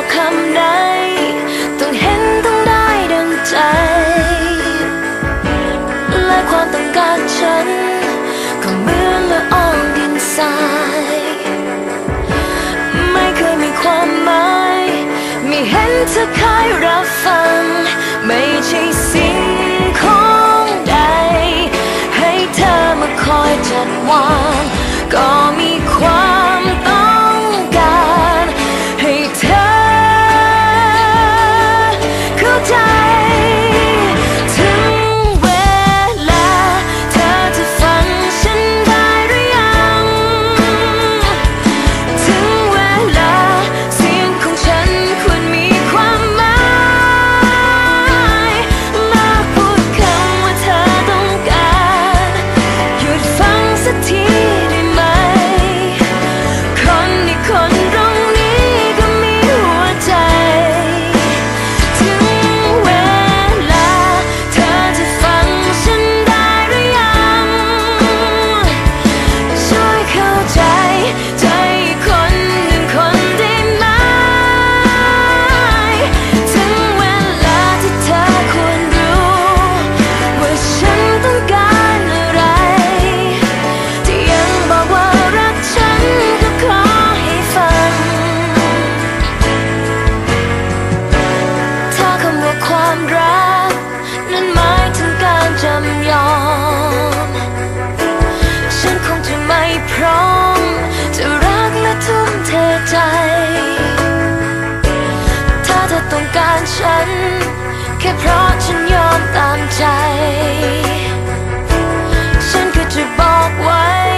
อกคำใดต้องเห็นต้องได้ดังใจ และความต้องการฉัน ก็เหมือนละอองดินทราย ไม่เคยมีความหมาย มีเห็นเธอคายรับฟัง ไม่ใช่สิ่งของใด ให้เธอมาคอยจัดวาง ก็มี ความรัก นั้นหมายถึงการจำยอม ฉันคงจะไม่พร้อม จะรักและทุ่มเทใจ ถ้าเธอต้องการฉัน แค่เพราะฉันยอมตามใจ ฉันก็จะบอกไว้